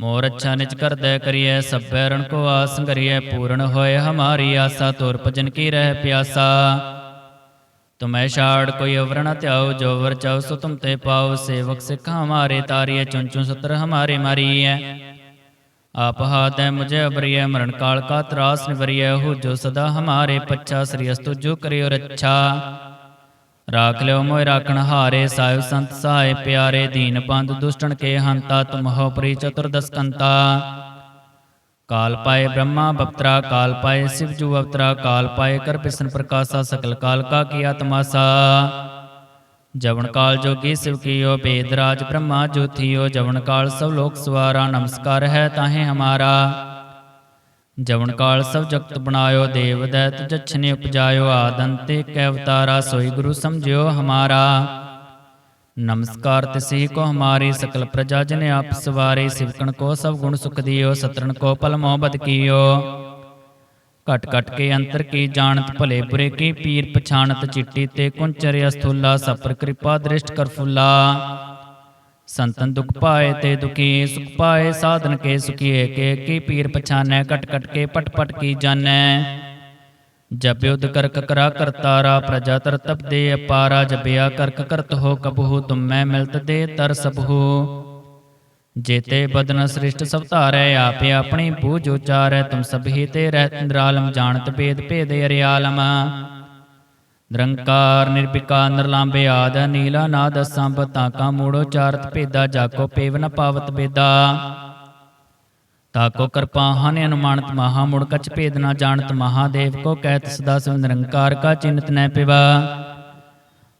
ਮੋਰ ਅੱਛਾ ਨਿਜ ਕਰਦੈ ਕਰੀਐ, ਸਭੈ ਰਣ ਕੋ ਆਸ ਕਰੀਐ, ਪੂਰਨ ਹੋਏ ਹਮਾਰੀ ਆਸਾ, ਤੋਰ ਭਜਨ ਕੀ ਰਹਿ ਪਿਆਸਾ। ਤੁਮੈ ਛਾੜ ਕੋਈ ਅਵਰ ਨ ਧਿਆਓ ਜੋ ਵਰ ਚਾਉ ਸੋ ਤੁਮ ਤੇ ਪਾਓ ਸੇਵਕ ਸਿੱਖ ਹਮਾਰੇ ਤਾਰੀਐ ਚੁਨ ਚੁਨ ਸਤਰ ਹਮਾਰੇ ਮਾਰੀਐ। ਆਪ ਹਾਦੈ ਮੁਝੇ ਅਬਰੀਐ ਮਰਨ ਕਾਲ ਕਾ ਤਰਾਸ ਨਿਵਰੀਐ ਹੋ ਜੋ ਸਦਾ ਹਮਾਰੇ ਪੱਛਾ, ਸ੍ਰੀ ਅਸਤੁ ਜੋ ਕਰਿਓ ਰੱਛਾ। ਰਾਖ ਲਿਓ ਮੋਇ ਰਾਖਣ ਹਾਰੇ ਸਾਹਿਬ ਸੰਤ ਸਹਾਇ ਪਿਆਰੇ ਦੀਨ ਬੰਦ ਦੁਸ਼ਟਨ ਕੇ ਹੰਤਾ ਤੁਮਹੋ ਪ੍ਰੀ ਚਤੁਰਦਸ ਕੰਤਾ ਕਾਲ ਪਾਏ ਬ੍ਰਹਮਾ ਬਪਤਰਾ ਕਾਲ ਪਾਏ ਸਿਵ ਜੂ ਅਵਤਰਾ ਕਾਲ ਪਾਏ ਕਰ ਬਿਸ਼ਨ ਪ੍ਰਕਾਸ਼ਾ ਸਕਲ ਕਾਲ ਕਾ ਕੀਆ ਤਮਾਸਾ ਜਵਨ ਕਾਲ ਜੋਗੀ ਸਿਵ ਕੀਓ ਬੇਦ ਰਾਜ ਬ੍ਰਹਮਾ ਜੋਥੀਓ ਜਵਨ ਕਾਲ ਸਭ ਲੋਕ ਸਵਾਰਾ ਨਮਸਕਾਰ ਹੈ ਤਾਹੇ ਹਮਾਰਾ ਜਵਨ ਕਾਲ ਸਭ ਜਗਤ ਬਣਾਇਓ, ਦੇਵ ਦੈਤ ਜਛਨੇ ਉਪਜਾਇਓ ਆਦੰਤੇ ਕੈ ਅਵਤਾਰਾ, ਸੋਈ ਗੁਰੂ ਸਮਝਿਓ ਹਮਾਰਾ। ਨਮਸਕਾਰ ਤਿਸੀ ਕੋ ਹਮਾਰੀ ਸਕਲ ਪ੍ਰਜਾ, ਜਨ ਆਪ ਸਵਾਰੇ, ਸਿਵਕਣ ਕੋ ਸਭ ਗੁਣ ਸੁਖ ਦਿਓ ਸਤਰਨ ਕੋ ਪਲ ਮੋਹਬਤ ਕੀਓ। ਘਟ ਘਟ ਕੇ ਅੰਤਰ ਕੀ ਜਾਣਤ, ਭਲੇ ਬੁਰੇ ਕੀ ਪੀਰ ਪਛਾਣਤ, ਚਿੱਟੀ ਤੇ ਕੁੰਚਰ ਅਸਥੂਲਾ ਸਪਰ ਕਿਰਪਾ ਦ੍ਰਿਸ਼ਟ ਕਰ ਫੁੱਲਾ। ਸੰਤਨ ਦੁਖ ਪਾਏ ਤੇ ਦੁਖੀ ਸੁਖ ਪਾਏ, ਸਾਧਨ ਕੇ ਸੁਖੀਏ, ਕੇ ਕੀ ਪੀਰ ਪਛਾਨੈ, ਕਟ ਕਟ ਕੇ ਪਟ ਪਟ ਕੀ ਜਾਣੈ। ਜਬ ਯੁਧ ਕਰ ਕਰਤਾਰਾ ਪ੍ਰਜਾ ਤਰ ਤਪ ਦੇ ਅਪਾਰਾ ਜਬਿਆ ਕਰਕ ਕਰਤ ਹੋ ਕਬਹੂ, ਤੁਮੈ ਮਿਲਤ ਦੇ ਤਰ ਸਭੂ ਜੇਤੇ ਬਦਨ ਸ੍ਰਿਸ਼ਟ ਸਭ ਧਾਰੈ, ਆਪੇ ਆਪਣੀ ਬੂਝ ਉਚਾਰੈ, ਤੁਮ ਸਭੀ ਤੇ ਰਹਿ ਨਿਰਾਲਮ, ਜਾਣਤ ਭੇਦ ਭੇਦ ਅਰਿਆਲਮ। ਨਿਰੰਕਾਰ ਨਿਰਭਿਕਾ ਨਿਰਲਾਂਬੇ, ਆਦ ਨੀਲਾ ਨਾਦ ਸੰਭ ਤਾਕਾ ਮੂੜੋ, ਚਾਰਤ, ਭੇਦਾ ਜਾਕੋ ਪੇਵ ਨ ਪਾਵਤ, ਬੇਦਾ। ਤਾਕੋ ਕਿਰਪਾ, ਹਨ, ਅਨੁਮਾਨਤ, ਮਹਾ, ਮੁੜ, ਕਛ, ਭੇਦ, ਨ ਜਾਣਤ ਮਹਾਦੇਵ ਕੋ ਕਹਿਤ ਸਦਾ ਸਿਵ ਨਿਰੰਕਾਰ, ਕਾ ਚਿੰਤ ਨੈ ਪਿਵਾ।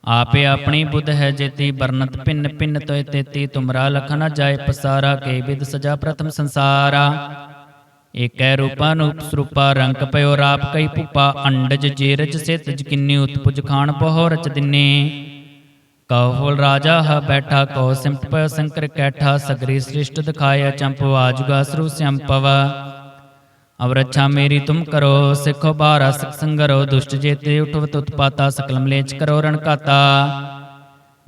ਆਪੇ ਆਪਣੀ ਬੁੱਧ ਹੈ ਜੇਤੀ ਬਰਨਤ ਪਿੰਨ ਪਿੰਨ ਤੋਇ ਤੇਤੀ, ਤੁਮਰਾ ਲਖਨ ਜਾਏ, ਪਸਾਰਾ, ਕੇ ਵਿਦ ਸਜਾ, ਪ੍ਰਥਮ ਸੰਸਾਰਾ। ਏਕੈ ਰੂਪਾ ਨੂਪ ਸਰੂਪਾ ਰੰਗ ਪਇਓ ਰਾਪ ਕਈ ਭੂਪਾ, ਅੰਡਜ ਜੇਰਜ ਸਿਤਜ ਕਿੰਨੀ ਉਤਪੁਜ ਖਾਨ ਪਹੋ ਰਚ ਦਿਨੇ। ਕਉ ਰਾਜਾ ਹ ਬੈਠਾ, ਕਉ ਸਿੰਪਟ ਪਇਓ ਸੰਕਰ ਕੈਠਾ, ਸਗਰੀ ਸ੍ਰਿਸ਼ਟ ਦਿਖਾਇਆ ਚੰਪ ਆਜੁਗਾ ਸਰੂ ਸੰਪਵ। ਅਵ ਰੱਛਾ ਮੇਰੀ ਤੁਮ ਕਰੋ, ਸਿੱਖੋ ਬਾਰਾ ਸਿਖ ਸੰਗਰੋ, ਦੁਸ਼ਟ ਜੇਤੇ ਉਠਵਤ ਉਤਪਾਤਾ ਸਕਲ ਮਲੇਚ ਕਰੋ ਰਣਕਾਤਾ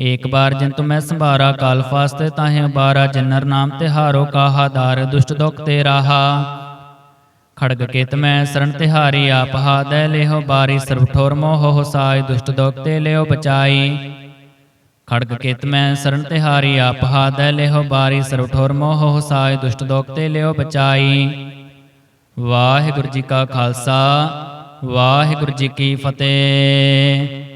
ਏਕ ਬਾਰ ਜਿਨ ਤੁਮੈ ਸੰਭਾਰਾ, ਕਾਲ ਫਾਸਤੇ ਤਾਹੇ ਬਾਰਾ ਜਿਨਰ ਨਾਮ ਤਿਹਾਰੋ ਕਾਹਾ ਦਾਰ, ਦੁਸ਼ਟ ਦੁਖ ਤੇ ਰਾਹਾ। ਖੜਗ ਕੇਤ ਮੈਂ ਸਰਣ ਤਿਹਾਰੀ, ਆਪ ਹਾਦੈ ਲਿਹੋ ਬਾਰੀ, ਸਰਬ ਠੋਰ ਮੋਹ ਹੋ ਸਾਈ ਦੁਸ਼ਟ ਦੁਖ ਤੇ ਲਿਓ ਬਚਾਈ। ਖੜਗ ਕੇਤ ਮੈਂ ਸਰਣ ਤਿਹਾਰੀ, ਆਪ ਹਾਦੈ ਲਿਹੋ ਬਾਰੀ, ਸਰਬ ਠੋਰ ਮੋਹ ਹੋ ਸਾਈ ਦੁਸ਼ਟ ਦੁਖ ਤੇ ਲਿਓ ਬਚਾਈ। ਵਾਹਿਗੁਰੂ ਜੀ ਕਾ ਖਾਲਸਾ, ਵਾਹਿਗੁਰੂ ਜੀ ਕੀ ਫਤਿਹ।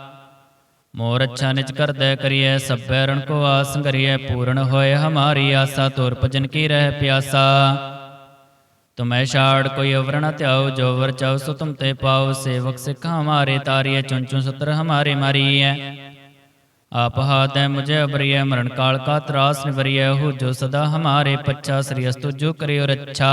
ਮੋਰ ਅੱਛਾ ਨਿਜ ਕਰਦੈ ਕਰੀਐ, ਸਭੈ ਰਣ ਕੋ ਆਸ ਕਰੀਐ, ਪੂਰਨ ਹੋਏ ਹਮਾਰੀ ਆਸਾ, ਤੋਰ ਭਜਨ ਕੀ ਰਹਿ ਪਿਆਸਾ। ਤੁਮੈ ਛਾੜ ਕੋਈ ਅਵਰ ਨ ਧਿਆਓ ਜੋ ਵਰ ਚਾਉ ਸੋ ਤੁਮ ਤੇ ਪਾਓ ਸੇਵਕ ਸਿੱਖ ਹਮਾਰੇ ਤਾਰੀਐ ਚੁਨ ਚੁਨ ਸਤਰ ਹਮਾਰੇ ਮਾਰੀਐ। ਆਪ ਹਾਦੈ ਮੁਝੇ ਅਬਰੀਐ ਮਰਨ ਕਾਲ ਕਾ ਤਰਾਸ ਨਿਵਰੀਐ ਹੋ ਜੋ ਸਦਾ ਹਮਾਰੇ ਪੱਛਾ, ਸ੍ਰੀ ਅਸਤੁ ਜੋ ਕਰਿਓ ਰੱਛਾ।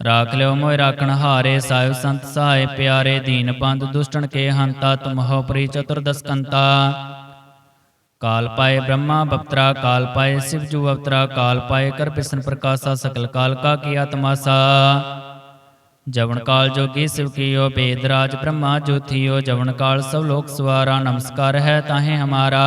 ਰਾਖ ਲਿਓ ਮੋਇ ਰਾਖਣ ਹਾਰੇ ਸਾਹਿਬ ਸੰਤ ਸਹਾਇ ਪਿਆਰੇ ਦੀਨ ਬੰਦ ਦੁਸ਼ਟਨ ਕੇ ਹੰਤਾ ਤੁਮਹੋ ਪ੍ਰੀ ਚਤੁਰਦਸ ਕੰਤਾ ਕਾਲ ਪਾਏ ਬ੍ਰਹਮਾ ਬਪਤਰਾ ਕਾਲ ਪਾਏ ਸਿਵ ਜੂ ਅਵਤਰਾ ਕਾਲ ਪਾਏ ਕਰ ਬਿਸ਼ਨ ਪ੍ਰਕਾਸ਼ਾ ਸਕਲ ਕਾਲ ਕਾ ਕੀਆ ਤਮਾਸਾ ਜਵਨ ਕਾਲ ਜੋਗੀ ਸਿਵ ਕੀਓ ਬੇਦ ਰਾਜ ਬ੍ਰਹਮਾ ਜੋਥੀਓ ਜਵਨ ਕਾਲ ਸਭ ਲੋਕ ਸਵਾਰਾ ਨਮਸਕਾਰ ਹੈ ਤਾਹੇ ਹਮਾਰਾ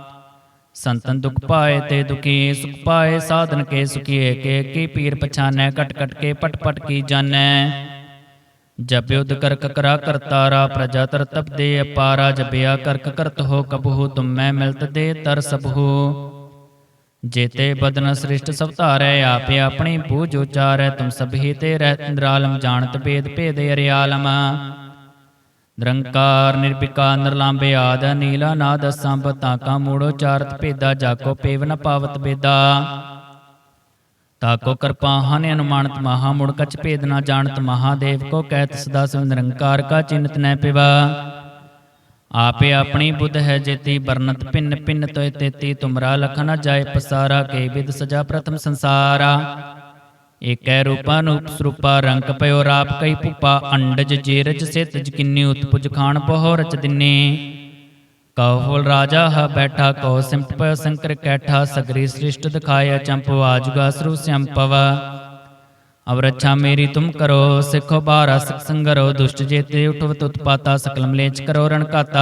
ਸੰਤਨ ਦੁਖ ਪਾਏ ਤੇ ਦੁਖੀ, ਸੁਖ ਪਾਏ, ਸਾਧਨ ਕੇ ਸੁਖੀਏ, ਕੇ ਕੀ ਪੀਰ ਪਛਾਨੈ, ਕਟ ਕਟ ਕੇ ਪਟ ਪਟ ਕੀ ਜਾਣੈ। ਜਬ ਕਰਕ ਕਰਾ ਕਰਤਾਰਾ ਪ੍ਰਜਾ ਤਰ ਤਪ ਦੇ ਅਪਾਰਾ ਜਬਿਆ ਕਰਕ ਕਰਤ ਹੋ ਕਬਹੂ, ਤੁਮੈ ਮਿਲਤ ਦੇ ਤਰ ਸਭੂ ਜੇਤੇ ਬਦਨ ਸ੍ਰਿਸ਼ਟ ਸਭ ਧਾਰੈ, ਆਪੇ ਆਪਣੀ ਬੂਝ ਉਚਾਰੈ, ਤੁਮ ਸਭੀ ਤੇ ਰਹਿ ਇੰਦਰਾਲਮ ਜਾਣਤ ਭੇਦ ਭੇਦ ਅਰਿਆਲਮ। ਨਿਰੰਕਾਰ ਨਿਰਭਿਕਾਰ ਨਿਰਲਾਂਬੇ ਆਦ, ਨੀਲਾ ਨਾਦ ਸੰਭ ਤਾਕਾ ਮੂੜੋ ਚਾਰਤ ਭੇਦਾ, ਜਾਕੋ ਪੇਵ ਪਾਵਤ ਬੇਦਾ ਤਾਕੋ ਕਿਰਪਾ ਹਨ ਅਨੁਮਾਨਤ ਮਹਾ, ਮੁੜ ਕਛ ਭੇਦ ਨ ਜਾਣਤ ਮਹਾਦੇਵ ਕੋ ਕਹਿਤ ਸਦਾ ਸਿਵ ਨਿਰੰਕਾਰ ਕਾ ਚਿੰਤ ਨੈ ਪਿਵਾ। ਆਪੇ ਆਪਣੀ ਬੁੱਧ ਹੈ ਜੇਤੀ ਬਰਨਤ ਪਿੰਨ ਪਿੰਨ ਤੋਇ ਤੇਤੀ, ਤੁਮਰਾ ਲਖ ਨ ਜਾਏ ਪਸਾਰਾ, ਕੇ ਵਿਦ ਸਜਾ ਪ੍ਰਥਮ ਸੰਸਾਰਾ। ਏਕੈ ਰੂਪਾ ਨੂਪ ਰੰਗ ਪਇਓ ਰਾਪ ਕਈ ਭੂਪਾ, ਅੰਡਜ ਜੇਰਜ ਸਿਤ ਜਕਿੰਨੀ ਉਤਪੁਜ ਖਾਨ ਬਹੁ ਰਚ ਦਿਨੇ। ਕਉ ਰਾਜਾ ਹ ਬੈਠਾ, ਕਉ ਸਿੰਪਟ ਪਇਓ ਸੰਕਰ ਕੈਠਾ, ਸਗਰੀ ਸ੍ਰਿਸ਼ਟ ਦਿਖਾਇਆ ਚੰਪੁ ਆਜੁਗਾ ਸਰੂ ਸੰਪਵ ਅਵ ਰੱਛਾ ਮੇਰੀ ਤੁਮ ਕਰੋ, ਸਿੱਖੋ ਬਾਰਾ ਸਿਖ ਸੰਗਰੋ ਦੁਸ਼ਟ ਜੇਤੇ ਉਠਵਤ ਉਤਪਾਤਾ ਸਕਲ ਮਲੇਚ ਕਰੋ ਰਣਕਾਤਾ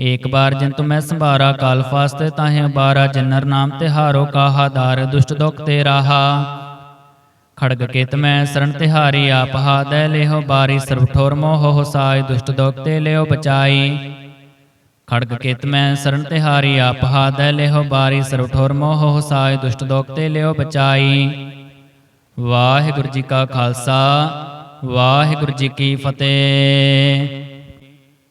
ਏਕ ਬਾਰ ਜਿਨ ਤੁਮੈ ਸੰਭਾਰਾ ਕਾਲ ਫਾਸਤੇ ਤਾਹੇ ਬਾਰਾ ਜਿਨਰ ਨਾਮ ਤਿਹਾਰੋ ਕਾਹਾ ਦਾਰ, ਦੁਸ਼ਟ ਦੁਖ ਤੇ ਰਾਹਾ। ਖੜਗ ਕੇਤ ਮੈਂ ਸਰਣ ਤਿਹਾਰੀ ਆਪ ਹਾਦੈ ਲਿਹੋ ਬਾਰੀ ਸਰਬ ਠੋਰ ਮੋਹ ਹੋ ਸਾਈ ਦੁਸ਼ਟ ਦੁਖ ਤੇ ਲਿਓ ਬਚਾਈ। ਖੜਗ ਕੇਤ ਮੈਂ ਸਰਣ ਤਿਹਾਰੀ ਆਪ ਹਾਦੈ ਲਿਹੋ ਬਾਰੀ ਸਰਬ ਠੋਰ ਮੋਹ ਹੋ ਸਾਈ ਦੁਸ਼ਟ ਦੁਖ ਤੇ ਲਿਓ ਬਚਾਈ। ਵਾਹਿਗੁਰੂ ਜੀ ਕਾ ਖਾਲਸਾ, ਵਾਹਿਗੁਰੂ ਜੀ ਕੀ ਫਤਿਹ।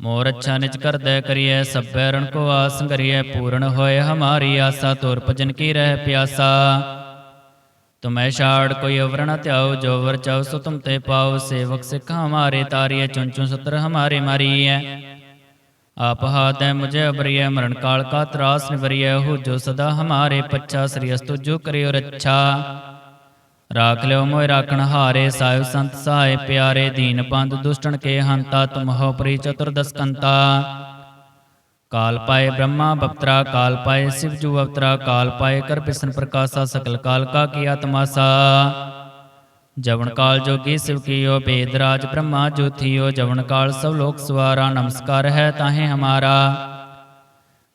ਮੋਰ ਅੱਛਾ ਨਿਜ ਕਰਦੈ ਕਰੀਐ, ਸਭੈ ਰਣ ਕੋ ਆਸ ਕਰੀਐ, ਪੂਰਨ ਹੋਏ ਹਮਾਰੀ ਆਸਾ, ਤੋਰ ਭਜਨ ਕੀ ਰਹਿ ਪਿਆਸਾ। ਤੁਮੈ ਛਾੜ ਕੋਈ ਅਵਰ ਨ ਧਿਆਓ ਜੋ ਵਰ ਚਾਉ ਸੋ ਤੁਮ ਤੇ ਪਾਓ ਸੇਵਕ ਸਿੱਖ ਹਮਾਰੇ ਤਾਰੀਐ ਚੁਨ ਚੁਨ ਸਤਰ ਹਮਾਰੇ ਮਾਰੀਐ। ਆਪ ਹਾਤੈ ਮੁਝੇ ਅਬਰੀਐ, ਮਰਨ ਕਾਲ ਕਾ ਤਰਾਸ ਨਿਵਰੀਐ ਹੋ ਜੋ ਸਦਾ ਹਮਾਰੇ ਪੱਛਾ, ਸ੍ਰੀ ਅਸਤੁ ਜੋ ਕਰਿਓ ਰੱਛਾ। ਰਾਖ ਲਿਓ ਮੋਇ ਰਾਖਣ ਹਾਰੇ ਸਾਹਿਬ ਸੰਤ ਸਹਾਇ ਪਿਆਰੇ ਦੀਨ ਬੰਦ ਦੁਸ਼ਟਣ ਕੇ ਹੰਤਾ ਤੁਮਹੁ ਪ੍ਰੀ ਚਤੁਰਦਸ ਕੰਤਾ ਕਾਲ ਪਾਏ ਬ੍ਰਹਮਾ ਬਪਤਰਾ ਕਾਲ ਪਾਏ ਸਿਵ ਜੂ ਅਵਤਰਾ ਕਾਲ ਪਾਏ ਕਰ ਬਿਸ਼ਨ ਪ੍ਰਕਾਸ਼ਾ ਸਕਲ ਕਾਲ ਕਾ ਕੀਆ ਤਮਾਸਾ ਜਵਨ ਕਾਲ ਜੋਗੀ ਸਿਵ ਕੀਓ ਬੇਦ ਰਾਜ ਬ੍ਰਹਮਾ ਜੋਥੀਓ ਜਵਨ ਕਾਲ ਸਭ ਲੋਕ ਸਵਾਰਾ ਨਮਸਕਾਰ ਹੈ ਤਾਹੇ ਹਮਾਰਾ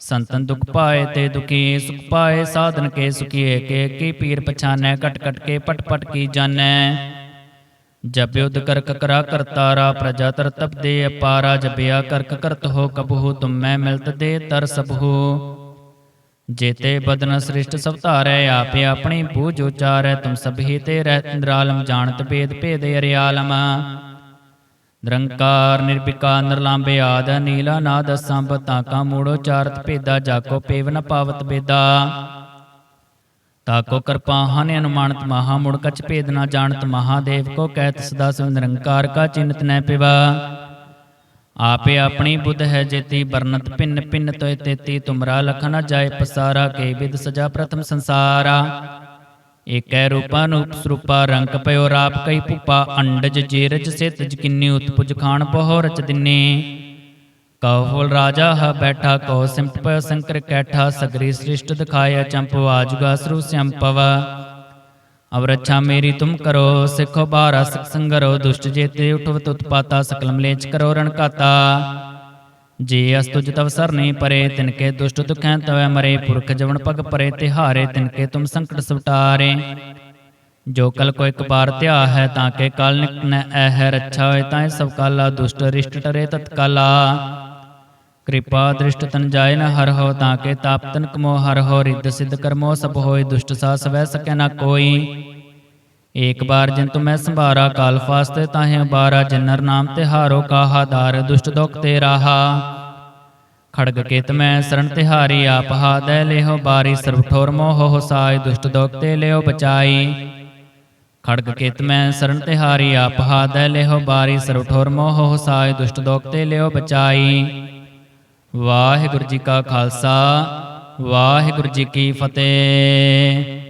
ਸੰਤਨ ਦੁਖ ਪਾਏ ਤੇ ਦੁਖੀ ਸੁਖ ਪਾਏ, ਸਾਧਨ ਕੇ ਸੁਖੀਏ, ਕੇ ਕੀ ਪੀਰ ਪਛਾਨੈ ਕਟ ਕਟ ਕੇ ਪਟ ਪਟ ਕੀ ਜਾਣੈ। ਜਬ ਯੁਧ ਕਰ ਕਰਤਾਰਾ ਪ੍ਰਜਾ ਤਰ ਤਪ ਦੇ ਅਪਾਰਾ ਜਬਿਆ ਕਰਕ ਕਰਤ ਹੋ ਕਬਹੂ, ਤੁਮੈ ਮਿਲਤ ਦੇ ਤਰ ਸਭੂ ਜੇਤੇ ਬਦਨ ਸ੍ਰਿਸ਼ਟ ਸਭ ਧਾਰੈ, ਆਪੇ ਆਪਣੀ ਬੂਝ ਉਚਾਰੈ, ਤੁਮ ਸਭੀ ਤੇ ਰਹਿ ਇੰਦਰਾਲਮ ਜਾਣਤ ਭੇਦ ਭੇਦ ਅਰਿਆਲਮ। ਨਿਰੰਕਾਰ, ਨਿਰਭਿਕਾਰ ਨਿਰਲਾਂਬੇ ਆਦ ਨੀਲਾ ਨਾਦ ਸੰਭ ਤਾਕਾ ਮੂੜੋ, ਚਾਰਤ ਭੇਦਾ ਜਾਕੋ ਪੇਵ ਨ ਪਾਵਤ ਬੇਦਾ ਤਾਕੋ ਕਿਰਪਾ, ਹਨ, ਅਨੁਮਾਨਤ, ਮਹਾ, ਮੁੜ ਕਛ ਭੇਦ ਨ ਜਾਣਤ ਮਹਾਦੇਵ ਕੋ ਕਹਿਤ, ਸਦਾ ਸਿਵ ਨਿਰੰਕਾਰ ਕਾ ਚਿੰਤ ਨੈ ਪਿਵਾ। ਆਪੇ ਆਪਣੀ ਬੁੱਧ ਹੈ ਜੇਤੀ ਬਰਨਤ ਪਿੰਨ ਪਿੰਨ ਤੋਇ ਤੇਤੀ, ਤੁਮਰਾ ਲਖ ਨ ਜਾਏ ਪਸਾਰਾ, ਕੇ ਵਿਦ ਸਜਾ ਪ੍ਰਥਮ ਸੰਸਾਰਾ। ਏਕੈ ਰੂਪਾ ਸਰੂਪਾ ਰੰਗ ਪਇਓ ਰਾਪ ਕਈ ਭੁਪਾ, ਅੰਡਜ ਜੇਰਜ ਸਿਤ ਜਕਿੰਨੀ ਉਤਪੁਜ ਖਾਣ ਪਹੁ ਰਚ ਦਿਨੇ। ਕਉ ਫੁਲ ਰਾਜਾ ਹ ਬੈਠਾ, ਕਉ ਸਿਮਟ ਪਇ ਸੰਕਰ ਕੈਠਾ, ਸਗਰੀ ਸ੍ਰਿਸ਼ਟ ਦਿਖਾਇਆ ਚੰਪ ਆਜੁਗਾ ਸਰੂ ਸੰਪਵ ਅਵ ਰੱਛਾ ਮੇਰੀ ਤੁਮ ਕਰੋ, ਸਿੱਖੋ ਬਾਰਾ ਸਿਖ ਸੰਗਰੋ, ਦੁਸ਼ਟ ਜੇਤੇ ਉਠਵਤ ਉਤਪਾਤਾ ਸਕਲ ਮਲੇਚ ਕਰੋ ਰਣਕਾਤਾ ਕਾਤਾ ਜੇ ਅਸਤੁਜ ਤਵ ਸਰਨੀ ਪਰੇ, ਤਿਨਕੇ ਦੁਸ਼ਟ ਦੁਖੈ ਤਵੈ ਮਰੇ, ਪੁਰਖ ਜਵਨ ਪਗ ਪਰੇ, ਤਿਹਾਰੇ ਤਿਨਕੇ ਤੁਮ ਸੰਕਟ ਸਵਟਾਰੇ। ਜੋ ਕਲ ਕੋ ਇੱਕ ਬਾਰ ਧਿਆ ਹੈ ਤਾਂ ਕੇ ਕਲ ਨਿਕਨੈ ਐਹ ਰੱਛਾ ਹੋਏ ਤਾਂ ਸਭ ਕਾਲਾ, ਦੁਸ਼ਟ ਰਿਸ਼ਟ ਟਰੇ ਤਤਕਾਲਾ। ਕਿਰਪਾ ਦ੍ਰਿਸ਼ਟ ਤਨ ਜਾਏ ਨ ਹਰ ਹੋ, ਤਾਂ ਕੇ ਤਾਪ ਤਨ ਕਮੋ ਹਰ ਹੋ, ਰਿੱਧ ਸਿੱਧ ਕਰਮੋ ਸਭ ਹੋਏ, ਦੁਸ਼ਟ ਸਾ ਸਵੈ ਸਕੈ ਨਾ ਕੋਈ। ਏਕ ਬਾਰ ਜਿਨ ਤੁਮੈ ਸੰਭਾਰਾ, ਕਾਲ ਫਾਸਤੇ ਤਾਹੇ ਬਾਰਾ ਜਿਨਰ ਨਾਮ ਤਿਹਾਰੋ ਕਾਹਾ, ਦਾਰ ਦੁਸ਼ਟ ਦੁਖ ਤੇ ਰਾਹਾ। ਖੜਗ ਕੇਤ ਮੈਂ ਸਰਣ ਤਿਹਾਰੀ ਆਪ ਹਾਦੈ ਲਿਹੋ ਬਾਰੀ, ਸਰਬ ਠੋਰ ਮੋਹ ਹੋ ਦੁਸ਼ਟ ਦੁਖ ਤੇ ਲਿਓ ਬਚਾਈ। ਖੜਗ ਕੇਤ ਮੈਂ ਸਰਣ ਤਿਹਾਰੀ ਆਪ ਹਾ ਹਾਦੈ ਲੇਹੋ ਬਾਰੀ, ਸਰਬ ਠੋਰ ਮੋਹ ਹੋ ਸਾਈ ਦੁਸ਼ਟ ਦੁਖ ਤੇ ਲਿਓ ਬਚਾਈ। ਵਾਹਿਗੁਰੂ ਜੀ ਕਾ ਖਾਲਸਾ, ਵਾਹਿਗੁਰੂ ਜੀ ਕੀ ਫਤਿਹ।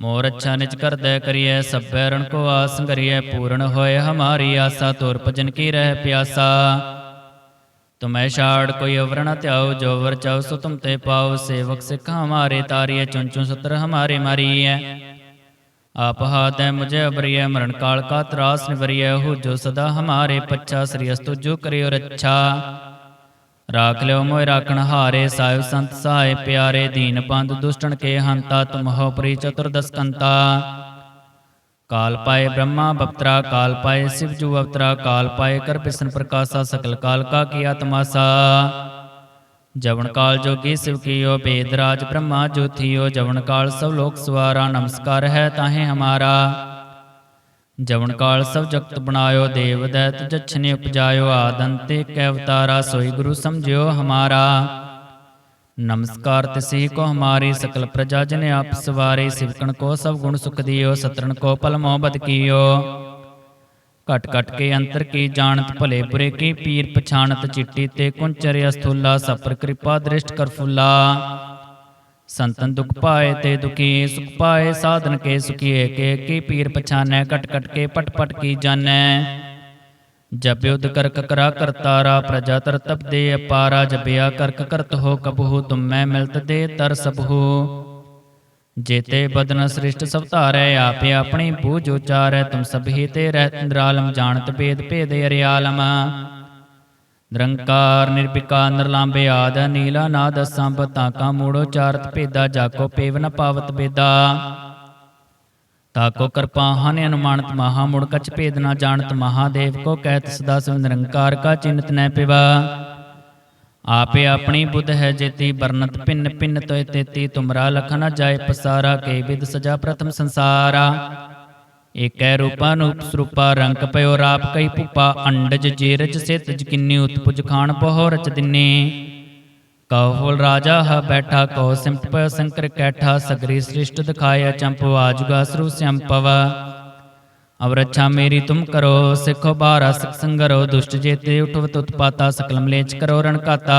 ਮੋਰ ਅੱਛਾ ਨਿਜ ਕਰਦੈ ਕਰੀਐ, ਸਭੈ ਰਣ ਕੋ ਆਸ ਕਰੀਐ, ਪੂਰਨ ਹੋਏ ਹਮਾਰੀ ਆਸਾ, ਤੋਰ ਭਜਨ ਕੀ ਰਹਿ ਪਿਆਸਾ। ਤੁਮੈ ਛਾੜ ਕੋਈ ਅਵਰਣ ਨ ਧਿਆਉ, ਜੋ ਵਰ ਚਾਉ ਸੋ ਤੁਮ ਤੇ ਪਾਉ, ਸੇਵਕ ਸਿੱਖ ਹਮਾਰੇ ਤਾਰੀਐ ਚੁਨ ਚੁਨ ਸਤਰ ਹਮਾਰੇ ਮਾਰੀਐ। ਆਪ ਹਾਦੈ ਮੁਝੇ ਅਬਰੀਐ, ਮਰਨ ਕਾਲ ਕਾ ਤਰਾਸ ਨਿਵਰੀਐ ਹੋ ਜੋ ਸਦਾ ਹਮਾਰੇ ਪੱਛਾ, ਸ੍ਰੀ ਅਸਤੁ ਜੋ ਕਰਿਓ ਰੱਛਾ। ਰਾਖ ਲਿਓ ਮੋਇ ਰਾਖਣ ਹਾਰੇ ਸਾਹਿਬ ਸੰਤ ਸਹਾਇ ਪਿਆਰੇ ਦੀਨ ਬੰਦ ਦੁਸ਼ਟਣ ਕੇ ਹੰਤਾ ਤੁਮਹੋ ਪ੍ਰੀ ਚਤੁਰਦਸ ਕੰਤਾ ਕਾਲ ਪਾਏ ਬ੍ਰਹਮਾ ਬਪਤਰਾ ਕਾਲ ਪਾਏ ਸਿਵ ਜੂ ਅਵਤਰਾ ਕਾਲ ਪਾਏ ਕਰ ਬਿਸ਼ਨ ਪ੍ਰਕਾਸ਼ਾ ਸਕਲ ਕਾਲ ਕਾ ਕੀਆ ਤਮਾਸਾ ਜਵਨ ਕਾਲ ਜੋਗੀ ਸਿਵ ਕੀਓ ਬੇਦ ਰਾਜ ਬ੍ਰਹਮਾ ਜੋਥੀਓ ਜਵਨ ਕਾਲ ਸਭ ਲੋਕ ਸਵਾਰਾ ਨਮਸਕਾਰ ਹੈ ਤਾਹੇ ਹਮਾਰਾ ਜਵਨ ਕਾਲ ਸਭ ਜਗਤ ਬਣਾਇਓ ਦੇਵ ਦੈਤ ਜਛਨੇ ਉਪਜਾਇਓ ਆਦੰਤੇ ਕੈ ਅਵਤਾਰਾ ਸੋਈ ਗੁਰੂ ਸਮਝਿਓ ਹਮਾਰਾ। ਨਮਸਕਾਰ ਤਿਸੀ ਕੋ ਹਮਾਰੀ ਸਕਲ ਪ੍ਰਜਾ ਜਨ ਆਪ ਸਵਾਰੇ ਸਿਵਕਣ ਕੋ ਸਭ ਗੁਣ ਸੁਖ ਦਿਓ ਸਤਰਨ ਕੋ ਪਲ ਮੋਹਬਤ ਕੀਓ। ਘਟ ਘਟ ਕੇ ਅੰਤਰ ਕੀ ਜਾਣਤ ਭਲੇ ਬੁਰੇ ਕੀ ਪੀਰ ਪਛਾਨਤ ਚਿੱਟੀ ਤੇ ਕੁੰਚਰ ਅਸਥੂਲਾ ਸਪਰ ਕਿਰਪਾ ਦ੍ਰਿਸ਼ਟ ਕਰ ਫੁੱਲਾ। ਸੰਤਨ ਦੁਖ ਪਾਏ ਤੇ ਦੁਖੀ ਸੁਖ ਪਾਏ, ਸਾਧਨ ਕੇ ਸੁਖੀਏ, ਕੇ ਕੀ ਪੀਰ ਪਛਾਨੈ ਕਟ ਕਟ ਕੇ ਪਟ ਪਟ ਕੀ ਜਾਣੈ। ਜਬ ਯੁਧ ਕਰ ਕਰਤਾਰਾ ਪ੍ਰਜਾ ਤਰ ਤਪ ਦੇ ਅਪਾਰਾ ਜਬਿਆ ਕਰਕ ਕਰਤ ਹੋ ਕਬਹੂ, ਤੁਮੈ ਮਿਲਤ ਦੇ ਤਰ ਸਭੂ ਜੇਤੇ ਬਦਨ ਸ੍ਰਿਸ਼ਟ ਸਭ ਧਾਰੈ, ਆਪੇ ਆਪਣੀ ਬੂਝ ਉਚਾਰੈ, ਤੁਮ ਸਭੀ ਤੇ ਰਹਿ ਨਿਰਾਲਮ, ਜਾਣਤ ਭੇਦ ਭੇਦ ਅਰਿਆਲਮ। ਨਿਰੰਕਾਰ, ਨਿਰਭਿਕਾਰ ਨਿਰਲਾਂਬੇ ਆਦ, ਨੀਲਾ ਨਾਦ, ਸੰਭ ਤਾਕਾ ਮੂੜੋ, ਚਾਰਤ ਭੇਦਾ ਜਾਕੋ ਪੇਵ ਨ ਪਾਵਤ ਬੇਦਾ ਤਾਕੋ ਕਿਰਪਾ, ਹਨ, ਅਨੁਮਾਨਤ, ਮਹਾ, ਮੁੜ ਕਛ ਭੇਦ ਨ ਜਾਣਤ ਮਹਾਦੇਵ ਕੋ ਕਹਿਤ, ਸਦਾ ਸਿਵ ਨਿਰੰਕਾਰ ਕਾ ਚਿੰਤ ਨੈ ਪਿਵਾ। ਆਪੇ ਆਪਣੀ ਬੁੱਧ ਹੈ ਜੇਤੀ ਬਰਨਤ ਪਿੰਨ ਪਿੰਨ ਤੋਇ ਤੇਤੀ, ਤੁਮਰਾ ਲਖ ਨ ਜਾਏ ਪਸਾਰਾ, ਕੇ ਵਿਦ ਸਜਾ ਪ੍ਰਥਮ ਸੰਸਾਰਾ। ਏਕੈ ਰੂਪਾ ਨੂਪ ਸਰੂਪਾ ਰੰਗ ਪਇਓ ਰਾਪ ਕਈ ਭੂਪਾ, ਅੰਡਜ ਜੇਰਜ ਸਿਤ ਜਕਿੰਨੀ ਉਤਪੁਜ ਖਾਨ ਪਹੁ ਰਚ ਦਿਨੇ। ਕਉ ਰਾਜਾ ਹ ਬੈਠਾ, ਕਉ ਸਿਮਟ ਸੰਕਰ ਕੈਠਾ, ਸਗਰੀ ਸ੍ਰਿਸ਼ਟ ਦਿਖਾਇਆ ਚੰਪ ਆਜੁਗਾ ਸਰੂ ਸੰਪਵ ਅਵ ਰੱਛਾ ਮੇਰੀ ਤੁਮ ਕਰੋ, ਸਿੱਖੋ ਬਾਰਾ ਸਿਖ ਸੰਗਰੋ ਦੁਸ਼ਟ ਜੇਤੇ ਉਠਵਤ ਉਤਪਾਤਾ ਸਕਲ ਮਲੇਚ ਕਰੋ ਰਣਕਾਤਾ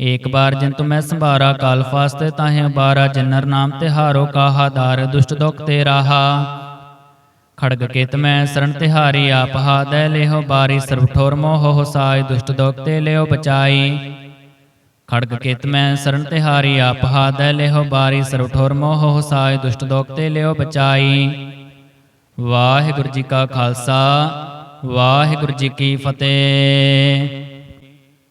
ਏਕ ਬਾਰ ਜਿਨ ਤੁਮੈ ਸੰਭਾਰਾ ਕਾਲ ਫਾਸਤੇ ਤਾਹੇ ਬਾਰਾ ਜਿਨਰ ਨਾਮ ਤਿਹਾਰੋ ਕਾਹਾ ਦਾਰ ਦੁਸ਼ਟ ਦੁਖ ਤੇ ਰਾਹਾ। ਖੜਗ ਕੇਤ ਮੈਂ ਸਰਣ ਤਿਹਾਰੀ ਆਪ ਹਾਦੈ, ਲਿਹੋ ਬਾਰੀ ਸਰਬ ਠੋਰ ਮੋਹ ਹੋ ਸਾਈ ਦੁਸ਼ਟ ਦੁਖ ਤੇ ਲਿਓ ਬਚਾਈ। ਖੜਗ ਕੇਤ ਮੈਂ ਸਰਣ ਤਿਹਾਰੀ ਆਪ ਹਾਦੈ, ਲਿਹੋ ਬਾਰੀ ਸਰਬ ਠੋਰ ਮੋਹ ਹੋ ਸਾਈ ਦੁਸ਼ਟ ਦੁਖ ਤੇ ਲਿਓ ਬਚਾਈ। ਵਾਹਿਗੁਰੂ ਜੀ ਕਾ ਖਾਲਸਾ, ਵਾਹਿਗੁਰੂ ਜੀ ਕੀ ਫਤਿਹ।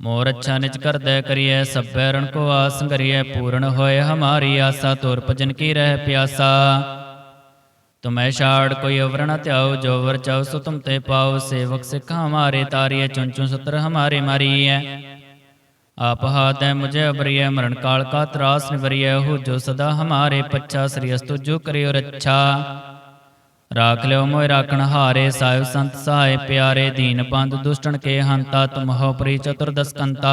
ਮੋਰ ਅੱਛਾ ਨਿਜ ਕਰਦੈ ਕਰੀਐ, ਸਭੈ ਰਣ ਕੋ ਆਸ ਕਰੀਐ, ਪੂਰਨ ਹੋਏ ਹਮਾਰੀ ਆਸਾ, ਤੋਰ ਭਜਨ ਕੀ ਰਹਿ ਪਿਆਸਾ। ਤੁਮੈ ਛਾੜ ਕੋਈ ਅਵਰ ਨ ਧਿਆਓ ਜੋ ਵਰ ਚਾਉ ਸੋ ਤੁਮ ਤੇ ਪਾਓ ਸੇਵਕ ਸਿੱਖ ਹਮਾਰੇ ਤਾਰੀਐ ਚੁਨ ਚੁਨ ਸਤਰ ਹਮਾਰੇ ਮਾਰੀਐ। ਆਪ ਹਾਦੈ ਮੁਝੇ ਅਬਰੀਐ, ਮਰਨ ਕਾਲ ਕਾ ਤਰਾਸ ਨਿਵਰੀਐ ਹੋ ਜੋ ਸਦਾ ਹਮਾਰੇ ਪੱਛਾ, ਸ੍ਰੀ ਅਸਤੁ ਜੋ ਕਰਿਓ ਰੱਛਾ। ਰਾਖ ਲਿਓ ਮੋਇ ਰਾਖਣ ਹਾਰੇ ਸਾਹਿਬ ਸੰਤ ਸਹਾਇ ਪਿਆਰੇ ਦੀਨ ਬੰਦ ਦੁਸ਼ਟਣ ਕੇ ਹੰਤਾ ਤੁਮ ਹੋ ਪ੍ਰੀ ਚਤੁਰਦਸ ਕੰਤਾ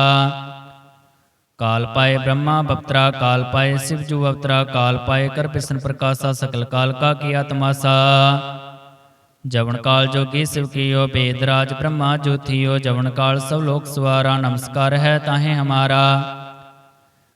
ਕਾਲ ਪਾਏ ਬ੍ਰਹਮਾ ਬਪਤਰਾ ਕਾਲ ਪਾਏ ਸਿਵ ਜੂ ਅਵਤਰਾ ਕਾਲ ਪਾਏ ਕਰ ਪਿਸਨ ਪ੍ਰਕਾਸ਼ਾ ਸਕਲ ਕਾਲ ਕਾ ਕੀਆ ਤਮਾਸਾ ਜਵਨ ਕਾਲ ਜੋਗੀ ਸਿਵ ਕੀਓ ਬੇਦ ਰਾਜ ਬ੍ਰਹਮਾ ਜੋਥੀਓ ਜਵਨ ਕਾਲ ਸਭ ਲੋਕ ਸਵਾਰਾ ਨਮਸਕਾਰ ਹੈ ਤਾਹੇ ਹਮਾਰਾ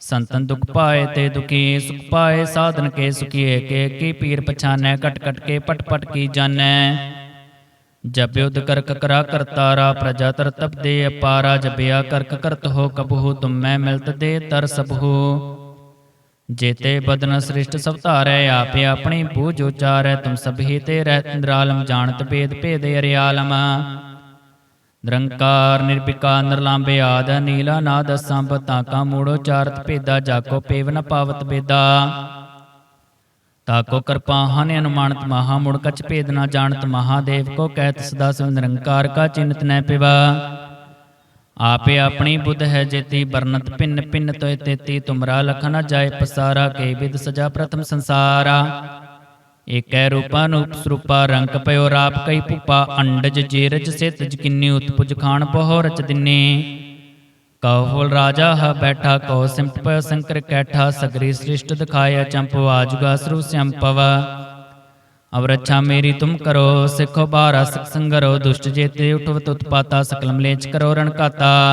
ਸੰਤਨ ਦੁਖ ਪਾਏ ਤੇ ਦੁਖੀ, ਸੁਖ ਪਾਏ, ਸਾਧਨ ਕੇ ਸੁਖੀਏ, ਕੇ ਕੀ ਪੀਰ ਪਛਾਨੈ ਕਟ ਕਟ ਕੇ ਪਟ ਪਟ ਕੀ ਜਾਣੈ। ਜਬ ਕਰਕ ਕਰਾ ਕਰਤਾਰਾ ਪ੍ਰਜਾ ਤਰ ਤਪ ਦੇ ਅਪਾਰਾ ਜਬਿਆ ਕਰਕ ਕਰਤ ਹੋ ਕਬਹੂ, ਤੁਮੈ ਮਿਲਤ ਦੇ ਤਰ ਸਭੂ ਜੇਤੇ ਬਦਨ ਸ੍ਰਿਸ਼ਟ ਸਭ ਧਾਰੈ, ਆਪੇ ਆਪਣੀ ਬੂਝ ਉਚਾਰੈ, ਤੁਮ ਸਭੀ ਤੇ ਰਹਿਤ ਨਿਰਾਲਮ, ਜਾਣਤ ਭੇਦ ਭੇਦ ਅਰਿਆਲਮ। ਨਿਰੰਕਾਰ ਨਿਰਭਿਕਾਰ ਨਿਰਲਾਂਬੇ ਆਦ, ਨੀਲਾ ਨਾਦ ਸੰਭ ਤਾਕਾ ਮੂੜੋ ਚਾਰਤ ਭੇਦਾ, ਜਾਕੋ ਪੇਵ ਪਾਵਤ ਬੇਦਾ ਤਾਕੋ ਕਿਰਪਾ ਹਨ ਅਨੁਮਾਨਤ ਮਹਾ, ਮੁੜ ਕਛ ਭੇਦ ਨਾ ਜਾਣਤ ਮਹਾਦੇਵ ਕੋ ਕਹਿਤ ਸਦਾ ਸਿਵ ਨਿਰੰਕਾਰ ਕਾ ਚਿੰਤ ਨੈ ਪਿਵਾ। ਆਪੇ ਆਪਣੀ ਬੁੱਧ ਹੈ ਜੇਤੀ ਬਰਨਤ ਪਿੰਨ ਪਿੰਨ ਤੋਇ ਤੇਤੀ, ਤੁਮਰਾ ਲਖ ਨ ਜਾਏ ਪਸਾਰਾ, ਕੇ ਵਿਦ ਸਜਾ ਪ੍ਰਥਮ ਸੰਸਾਰਾ। ਏਕੈ ਰੂਪਾ ਨੂਪ ਰੰਗ ਪਇਓ ਰਾਪ ਕਈ ਭੁਪਾ, ਅੰਡਜ, ਜੀਰਜ ਸਿਤ ਜਕਿੰਨੀ ਉਤਪੁਜ, ਖਾਣ ਬਹੁ ਰਚ ਦਿਨੇ। ਕਉ ਰਾਜਾ, ਹ ਬੈਠਾ, ਕਉ ਸਿੰਪਟ ਸੰਕਰ ਕੈਠਾ, ਸਗਰੀ ਸ੍ਰਿਸ਼ਟ ਦਿਖਾਇਆ ਚੰਪੁ ਆਜੁਗਾ ਸਰੂ ਸੰਪਵ ਅਵ ਰੱਛਾ ਮੇਰੀ ਤੁਮ ਕਰੋ, ਸਿੱਖੋ ਬਾਰਾ ਸਿਖ ਸੰਗਰੋ ਦੁਸ਼ਟ ਜੇਤੇ ਉਠਵਤ ਉਤਪਾਤਾ ਸਕਲ ਮਲੇਚ ਕਰੋ ਰਣਕਾਤਾ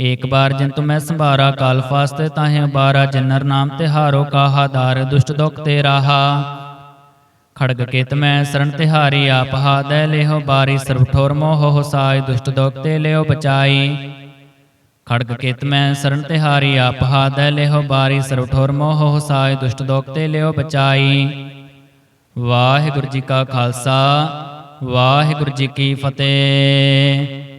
ਏਕ ਬਾਰ ਜਿਨ ਤੁਮੈ ਸੰਭਾਰਾ ਕਾਲ ਫਾਸਤੇ ਤਾਹੇ ਬਾਰਾ ਜਿਨਰ ਨਾਮ ਤੇ ਹਾਰੋ ਕਾਹਾ ਦਾਰ, ਦੁਸ਼ਟ ਦੁਖ ਤੇ ਰਾਹਾ। ਖੜਗ ਕੇਤ ਮੈਂ ਸਰਣ ਤਿਹਾਰੀ ਆਪ ਹਾਦੈ, ਲਿਹੋ ਬਾਰੀ ਸਰਬ ਠੋਰ ਮੋਹ ਹੋ ਸਾਈ ਦੁਸ਼ਟ ਦੁਖ ਤੇ ਲਿਓ ਬਚਾਈ। ਖੜਗ ਕੇਤ ਮੈਂ ਸਰਣ ਤਿਹਾਰੀ ਆਪ ਹਾਦੈ, ਲਿਹੋ ਬਾਰੀ ਸਰਬ ਠੋਰ ਮੋਹ ਹੋ ਸਾਈ ਦੁਸ਼ਟ ਦੁਖ ਤੇ ਲਿਓ ਬਚਾਈ। ਵਾਹਿਗੁਰੂ ਜੀ ਕਾ ਖਾਲਸਾ, ਵਾਹਿਗੁਰੂ ਜੀ ਕੀ ਫਤਿਹ।